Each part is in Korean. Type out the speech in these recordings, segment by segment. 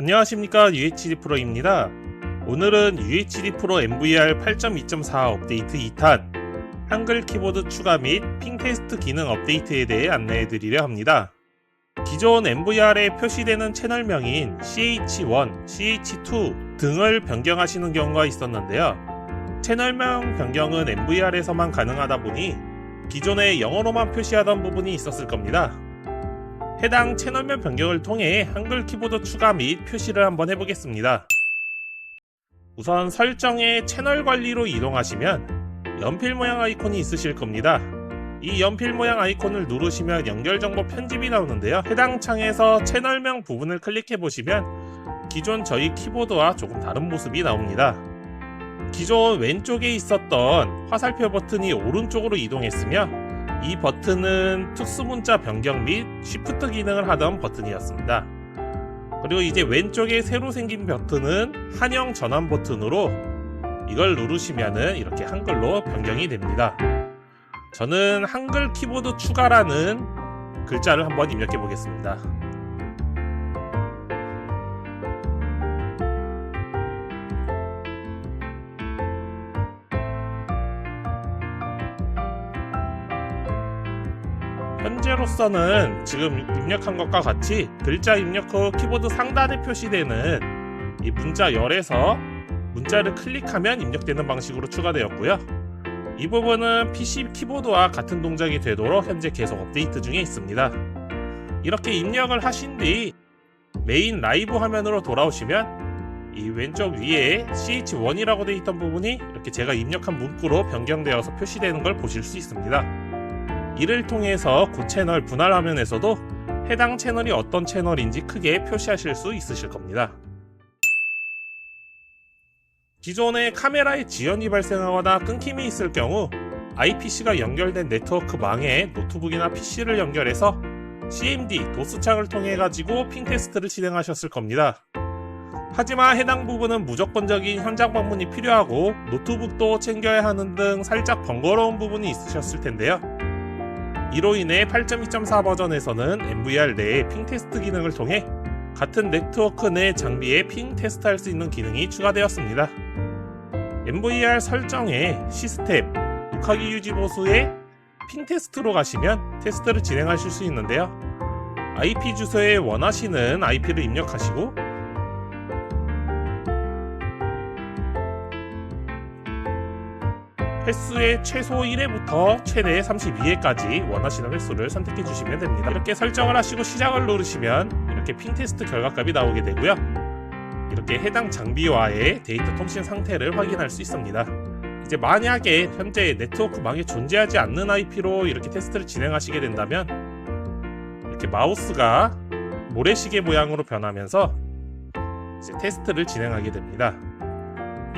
안녕하십니까 UHD 프로입니다. 오늘은 UHD 프로 MVR 8.2.4 업데이트 2탄 한글 키보드 추가 및 핑 테스트 기능 업데이트에 대해 안내해 드리려 합니다. 기존 MVR에 표시되는 채널명인 CH1, CH2 등을 변경하시는 경우가 있었는데요. 채널명 변경은 MVR에서만 가능하다 보니 기존에 영어로만 표시하던 부분이 있었을 겁니다. 해당 채널명 변경을 통해 한글 키보드 추가 및 표시를 한번 해보겠습니다. 우선 설정에 채널 관리로 이동하시면 연필 모양 아이콘이 있으실 겁니다. 이 연필 모양 아이콘을 누르시면 연결 정보 편집이 나오는데요. 해당 창에서 채널명 부분을 클릭해 보시면 기존 저희 키보드와 조금 다른 모습이 나옵니다. 기존 왼쪽에 있었던 화살표 버튼이 오른쪽으로 이동했으며 이 버튼은 특수문자 변경 및 쉬프트 기능을 하던 버튼이었습니다. 그리고 이제 왼쪽에 새로 생긴 버튼은 한영 전환 버튼으로 이걸 누르시면은 이렇게 한글로 변경이 됩니다. 저는 한글 키보드 추가라는 글자를 한번 입력해 보겠습니다. 현재로서는 지금 입력한 것과 같이 글자 입력 후 키보드 상단에 표시되는 이 문자 열에서 문자를 클릭하면 입력되는 방식으로 추가되었고요. 이 부분은 PC 키보드와 같은 동작이 되도록 현재 계속 업데이트 중에 있습니다. 이렇게 입력을 하신 뒤 메인 라이브 화면으로 돌아오시면 이 왼쪽 위에 CH1이라고 되어 있던 부분이 이렇게 제가 입력한 문구로 변경되어서 표시되는 걸 보실 수 있습니다. 이를 통해서 그 채널 분할 화면에서도 해당 채널이 어떤 채널인지 크게 표시하실 수 있으실 겁니다. 기존의 카메라에 지연이 발생하거나 끊김이 있을 경우 IPC가 연결된 네트워크 망에 노트북이나 PC를 연결해서 CMD, 도스창을 통해 가지고 핑 테스트를 진행하셨을 겁니다. 하지만 해당 부분은 무조건적인 현장 방문이 필요하고 노트북도 챙겨야 하는 등 살짝 번거로운 부분이 있으셨을 텐데요. 이로 인해 8.2.4 버전에서는 MVR 내에 핑 테스트 기능을 통해 같은 네트워크 내 장비에 핑 테스트할 수 있는 기능이 추가되었습니다. MVR 설정에 시스템, 녹화기 유지 보수에 핑 테스트로 가시면 테스트를 진행하실 수 있는데요. IP 주소에 원하시는 IP를 입력하시고 횟수의 최소 1회부터 최대 32회까지 원하시는 횟수를 선택해 주시면 됩니다. 이렇게 설정을 하시고 시작을 누르시면 이렇게 핑 테스트 결과값이 나오게 되고요. 이렇게 해당 장비와의 데이터 통신 상태를 확인할 수 있습니다. 이제 만약에 현재 네트워크망에 존재하지 않는 IP로 이렇게 테스트를 진행하시게 된다면 이렇게 마우스가 모래시계 모양으로 변하면서 이제 테스트를 진행하게 됩니다.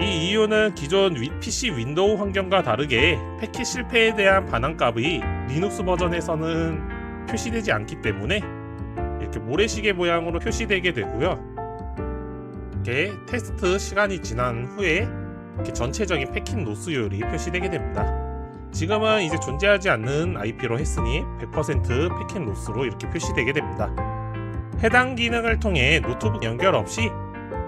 이 이유는 기존 PC 윈도우 환경과 다르게 패킷 실패에 대한 반환값이 리눅스 버전에서는 표시되지 않기 때문에 이렇게 모래시계 모양으로 표시되게 되고요. 이렇게 테스트 시간이 지난 후에 이렇게 전체적인 패킷 노스율이 표시되게 됩니다. 지금은 이제 존재하지 않는 IP로 했으니 100% 패킷 로스로 이렇게 표시되게 됩니다. 해당 기능을 통해 노트북 연결 없이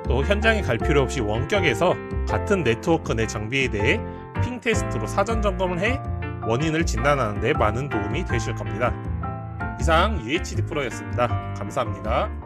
또 현장에 갈 필요 없이 원격에서 같은 네트워크 내 장비에 대해 핑 테스트로 사전 점검을 해 원인을 진단하는 데 많은 도움이 되실 겁니다. 이상 UHD 프로였습니다. 감사합니다.